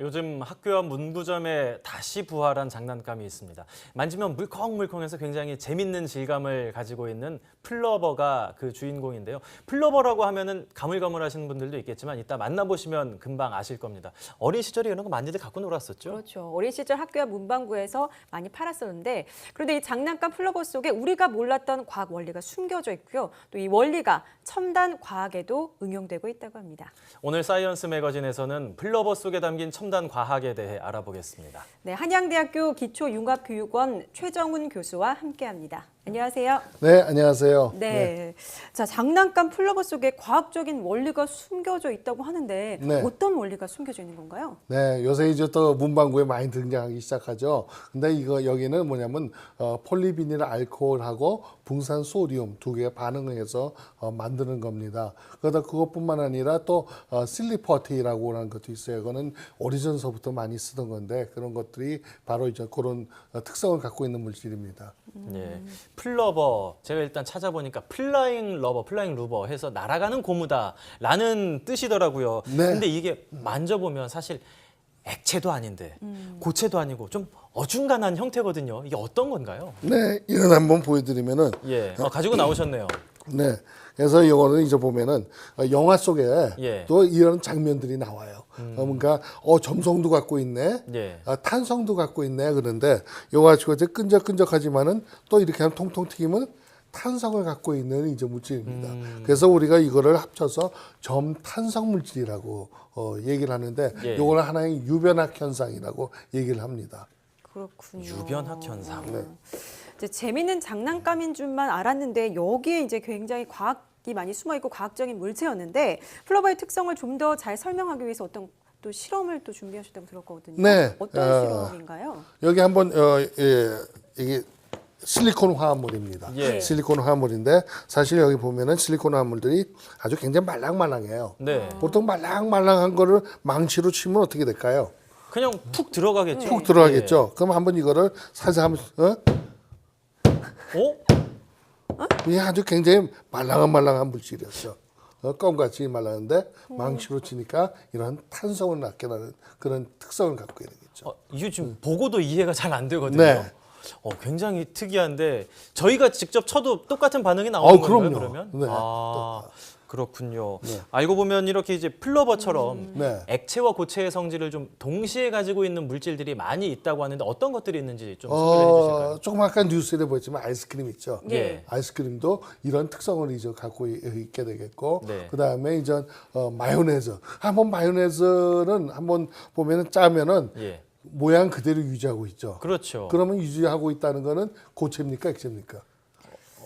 요즘 학교와 문구점에 다시 부활한 장난감이 있습니다. 만지면 물컹물컹해서 굉장히 재밌는 질감을 가지고 있는 플러버가 그 주인공인데요. 플러버라고 하면은 가물가물하시는 분들도 있겠지만 이따 만나보시면 금방 아실 겁니다. 어린 시절에 이런 거 많이들 갖고 놀았었죠. 그렇죠. 어린 시절 학교와 문방구에서 많이 팔았었는데 그런데 이 장난감 플러버 속에 우리가 몰랐던 과학 원리가 숨겨져 있고요. 또 이 원리가 첨단 과학에도 응용되고 있다고 합니다. 오늘 사이언스 매거진에서는 플러버 속에 담긴 첨단 과학에 대해 알아보겠습니다. 네, 한양대학교 기초융합교육원 최정훈 교수와 함께합니다. 안녕하세요. 네, 안녕하세요. 네. 자, 장난감 플러버 속에 과학적인 원리가 숨겨져 있다고 하는데 네. 어떤 원리가 숨겨져 있는 건가요? 네, 요새 이제 또 문방구에 많이 등장하기 시작하죠. 근데 이거 여기는 뭐냐면 어, 폴리비닐 알코올하고 붕산 소디움 두 개가 반응을 해서 어, 만드는 겁니다. 그러다 그것뿐만 아니라 또 어, 실리퍼티라고 하는 것도 있어요. 그거는 오리전서부터 많이 쓰던 건데 그런 것들이 바로 이제 그런 어, 특성을 갖고 있는 물질입니다. 예, 플러버 제가 일단 찾아보니까 플라잉 러버, 플라잉 루버 해서 날아가는 고무다라는 뜻이더라고요. 네. 근데 이게 만져보면 사실 액체도 아닌데 고체도 아니고 좀 어중간한 형태거든요. 이게 어떤 건가요? 네, 이건 한번 보여드리면은 예, 어, 가지고 나오셨네요. 네. 그래서 이거는 이제 보면은 어, 영화 속에 예. 또 이런 장면들이 나와요. 어, 그러니까 어 점성도 갖고 있네, 예. 아, 탄성도 갖고 있네 그런데 이거 가지고 이제 끈적끈적하지만은 또 이렇게 하면 통통 튀기면 탄성을 갖고 있는 이제 물질입니다. 음. 그래서 우리가 이거를 합쳐서 점탄성 물질이라고 어, 얘기를 하는데 예. 이거는 하나의 유변학 현상이라고 얘기를 합니다. 그렇군요. 유변학 현상. 네. 이제 재밌는 장난감인 줄만 알았는데 여기에 이제 굉장히 과학 이 많이 숨어 있고 과학적인 물체였는데 플러버의 특성을 좀 더 잘 설명하기 위해서 어떤 또 실험을 또 준비하셨다고 들었거든요. 네. 어떤 어, 실험인가요? 여기 한번 어, 예, 이게 실리콘 화합물입니다. 예. 실리콘 화합물인데 사실 여기 보면은 실리콘 화합물들이 아주 굉장히 말랑말랑해요. 네, 보통 말랑말랑한 거를 망치로 치면 어떻게 될까요? 그냥 푹 들어가겠죠. 푹 들어가겠죠. 그럼 한번 이거를 살살 한번 어? 예. 어? 이게 아주 굉장히 말랑한 말랑한 물질이었어. 어, 껌같이 말랐는데 망치로 치니까 이런 탄성을 낳게 하는 그런 특성을 갖고 있는 거죠. 어, 이게 지금 보고도 이해가 잘 안 되거든요. 네. 어, 굉장히 특이한데 저희가 직접 쳐도 똑같은 반응이 나오는 어, 건가요? 그럼요. 그러면? 네. 아, 그렇군요. 알고 보면 이렇게 이제 플러버처럼 네. 액체와 고체의 성질을 좀 동시에 가지고 있는 물질들이 많이 있다고 하는데 어떤 것들이 있는지 좀 소개를 해주실까요? 어, 조금 아까 뉴스에 보였지만 아이스크림 있죠. 예. 아이스크림도 이런 특성을 이제 갖고 이- 있게 되겠고 네. 그다음에 이제 어, 마요네즈 한번 마요네즈는 한번 보면은 짜면은 예, 모양 그대로 유지하고 있죠. 그렇죠. 그러면 유지하고 있다는 거는 고체입니까 액체입니까?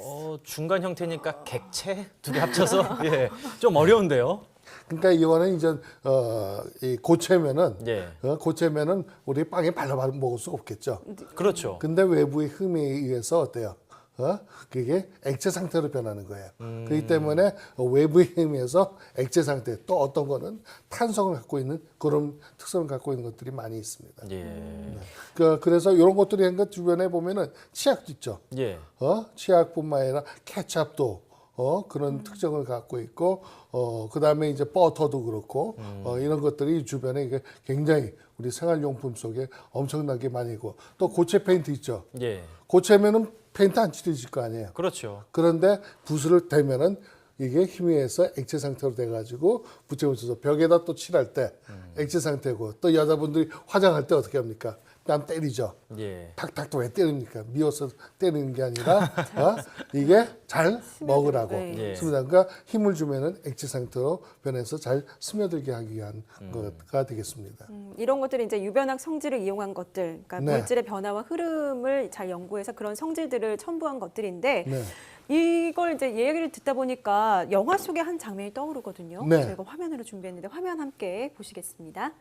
어, 중간 형태니까 객체 두 개 합쳐서 예, 좀 어려운데요. 그러니까 이거는 이제 어, 이 고체면은 예, 어, 고체면은 우리 빵에 발라 발라 먹을 수 없겠죠. 그렇죠. 근데 외부의 흠에 의해서 어때요? 어? 그게 액체 상태로 변하는 거예요. 음. 그렇기 때문에 외부의 힘에 의해서 액체 상태 또 어떤 거는 탄성을 갖고 있는 그런 특성을 갖고 있는 것들이 많이 있습니다. 예, 그, 그래서 이런 것들이 한것 주변에 보면은 치약도 있죠. 예, 어? 치약뿐만 아니라 케찹도 어? 그런 특성을 갖고 있고 어, 그다음에 이제 버터도 그렇고 어, 이런 것들이 주변에 이게 굉장히 우리 생활용품 속에 엄청나게 많이 있고 또 고체 페인트 있죠. 예, 고체면은 페인트 안 칠해질 거 아니에요. 그렇죠. 그런데 붓을 대면은 이게 의해서 액체 상태로 돼가지고 붙여붙여서 벽에다 또 칠할 때 액체 상태고 또 여자분들이 화장할 때 어떻게 합니까? 뺨 때리죠. 예. 탁탁 또왜 때립니까? 미워서 때리는 게 아니라 어? 이게 잘 먹으라고 네. 예. 스며들 그러니까 힘을 주면은 액체 상태로 변해서 잘 스며들게 하기 위한 음. 것가 되겠습니다. 음, 이런 것들이 이제 유변학 성질을 이용한 것들, 그러니까 네. 물질의 변화와 흐름을 잘 연구해서 그런 성질들을 첨부한 것들인데 네. 이걸 이제 얘기를 듣다 보니까 영화 속의 한 장면이 떠오르거든요. 네. 저희가 화면으로 준비했는데 화면 함께 보시겠습니다.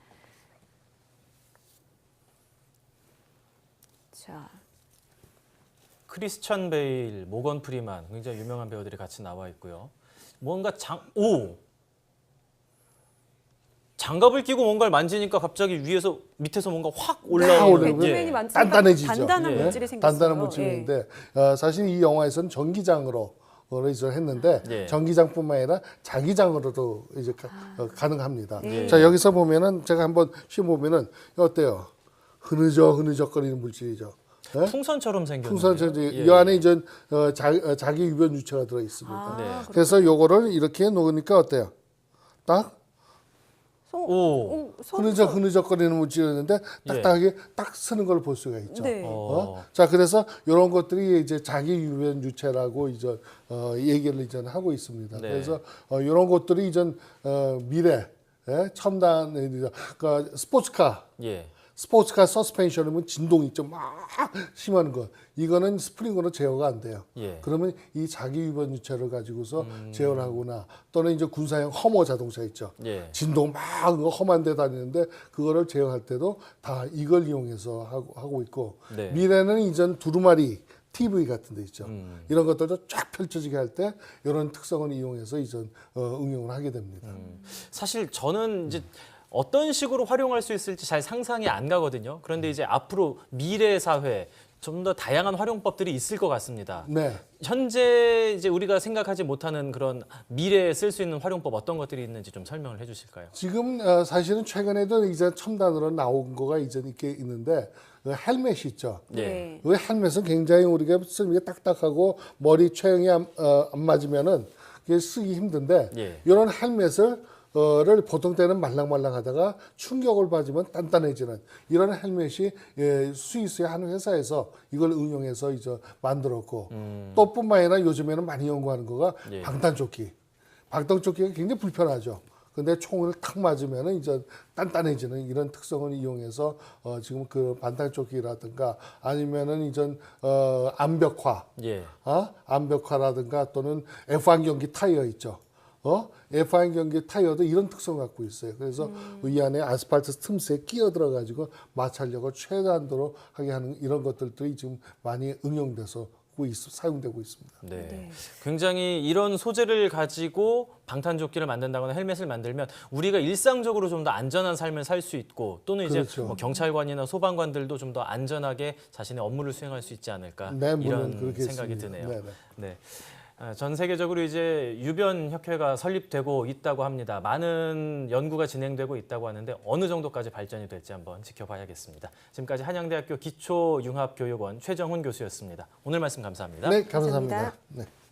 자, 크리스찬 베일, 모건 프리만 굉장히 유명한 배우들이 같이 나와 있고요. 뭔가 장, 오! 장갑을 끼고 뭔가를 만지니까 갑자기 위에서 밑에서 뭔가 확 올라오는 올라오는 배트맨이 예. 만지니까 단단해지죠. 단단한 예. 물질이 생겼어요. 단단한 물질인데 어, 사실 이 영화에서는 전기장으로 로 이제 했는데 예. 전기장뿐만 아니라 자기장으로도 이제 가, 어, 가능합니다. 네. 자 여기서 보면은 제가 한번 심 보면은 어때요? 흐느적 흐느적거리는 물질이죠. 예? 풍선처럼 생겼는데. 풍선 이제 이 안에 이제 어, 자, 어, 자기 유변 유체가 들어 있습니다. 아, 네. 그래서 요거를 이렇게 놓으니까 어때요? 딱 소- 오. 흐느적 흐느적거리는 물질이었는데 딱딱하게 딱 쓰는 걸 볼 수가 있죠. 네. 어. 어? 자, 그래서 이런 것들이 이제 자기 유변 유체라고 이제 어, 얘기를 이제 하고 있습니다. 네. 그래서 어, 이런 것들이 이제 어, 미래 예? 첨단 그러니까 스포츠카 예. 스포츠카 서스펜션이면 진동이 좀 막 심한 거. 이거는 스프링으로 제어가 안 돼요. 예. 그러면 이 자기 유변 유체를 가지고서 제어를 하거나 또는 이제 군사형 허머 자동차 있죠. 예. 진동 막 험한 데 다니는데 그거를 제어할 때도 다 이걸 이용해서 하고, 하고 있고 네. 미래는 이전 두루마리 TV 같은 데 있죠. 음. 이런 것들도 쫙 펼쳐지게 할 때 이런 특성을 이용해서 이전 어, 응용을 하게 됩니다. 사실 저는 이제 어떤 식으로 활용할 수 있을지 잘 상상이 안 가거든요. 그런데 이제 앞으로 미래 사회 좀 더 다양한 활용법들이 있을 것 같습니다. 네. 현재 이제 우리가 생각하지 못하는 그런 미래에 쓸 수 있는 활용법 어떤 것들이 있는지 좀 설명을 해주실까요? 지금 어, 사실은 최근에도 이제 첨단으로 나온 거가 이제 이렇게 있는데 그 헬멧이 있죠. 네. 그 헬멧은 굉장히 우리가 쓰는 게 딱딱하고 머리 체형이 안, 어, 안 맞으면은 그게 쓰기 힘든데 예. 이런 헬멧을 어 를 보통 때는 말랑말랑하다가 충격을 받으면 단단해지는 이런 헬멧이 예, 스위스의 한 회사에서 이걸 응용해서 이제 만들었고 또 뿐만 아니라 요즘에는 많이 연구하는 거가 예. 방탄조끼. 방탄조끼가 굉장히 불편하죠. 근데 총을 탁 맞으면은 이제 단단해지는 이런 특성을 이용해서 어 지금 그 반탄조끼라든가 아니면은 이전 어 암벽화 예. 어? 암벽화라든가 또는 F1 경기 타이어 있죠. 어? F1 경기 타이어도 이런 특성 을 갖고 있어요. 그래서 이 안에 아스팔트 틈새에 끼어 들어가지고 마찰력을 최단도로 하게 하는 이런 것들이 지금 많이 응용돼서 있, 사용되고 있습니다. 네. 네. 굉장히 이런 소재를 가지고 방탄조끼를 만든다거나 헬멧을 만들면 우리가 일상적으로 좀 더 안전한 삶을 살 수 있고 또는 이제 그렇죠. 뭐 경찰관이나 소방관들도 좀 더 안전하게 자신의 업무를 수행할 수 있지 않을까 네, 물론 이런 그렇게 생각이 있습니다. 드네요. 네, 네. 네. 아, 전 세계적으로 이제 유변 협회가 설립되고 있다고 합니다. 많은 연구가 진행되고 있다고 하는데 어느 정도까지 발전이 될지 한번 지켜봐야겠습니다. 지금까지 한양대학교 기초융합교육원 최정훈 교수였습니다. 오늘 말씀 감사합니다. 네, 감사합니다. 감사합니다. 네.